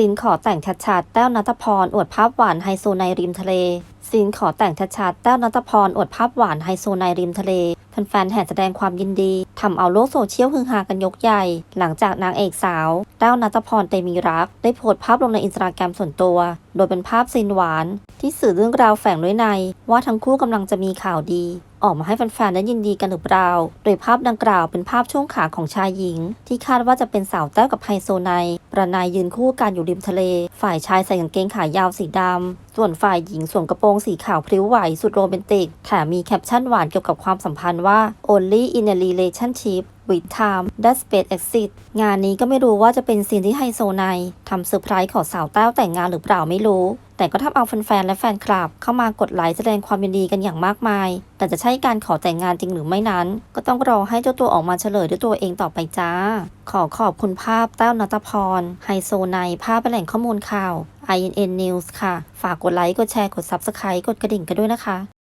ซีนขอแต่งชัดๆแต้วนัทพรอวดภาพหวานไฮโซในริมทะเลซีนขอแต่งชัดๆแต้วนัทพรอวดภาพหวานไฮโซในริมทะเลแฟนๆแห่แสดงความยินดีทำเอาโลกโซเชียลฮือฮากันยกใหญ่ หลังจากนางเอกสาวแต้วนัทพรเตมีรัก ได้โพสต์ภาพลงในอินสตาแกรมส่วนตัว โดยเป็นภาพซีนหวาน ที่สื่อเรื่องราวแฝงด้วยใน ว่าทั้งคู่กำลังจะมีข่าวดี ออกมาให้แฟนๆได้ยินดีกันหรือเปล่า โดยภาพดังกล่าวเป็นภาพช่วงขาของชายหญิง ที่คาดว่าจะเป็นสาวแต้วกับไฮโซไนประนายยืนคู่กันอยู่ริมทะเล ฝ่ายชายใส่กางเกงขายาวสีดำ ส่วนฝ่ายหญิงสวมกระโปรงสีขาวพริ้วไหวสุดโรแมนติกแถมมีแคปชั่นหวานเกี่ยวกับความสัมพันธ์ว่า only in a relationship with time that space exit งานนี้ก็ไม่รู้ว่าจะเป็นซีนที่ไฮโซไนทำเซอร์ไพรส์ขอสาวแต้วแต่งงานหรือเปล่าไม่รู้ แต่ก็ทำเอาแฟนๆและแฟนคลับ เข้ามากดไลค์แสดงความยินดีกันอย่างมากมาย แต่จะใช่การขอแต่งงานจริงหรือไม่นั้น ก็ต้องรอให้เจ้าตัวออกมาเฉลยด้วยตัวเองต่อไปจ้า ขอขอบคุณภาพแต้วนัตพร ไฮโซไนภาพเป็นแหล่งข้อมูลข่าว INN News ค่ะ ฝากกดไลค์ กดแชร์ กด Subscribe กดกระดิ่งกันด้วยนะคะ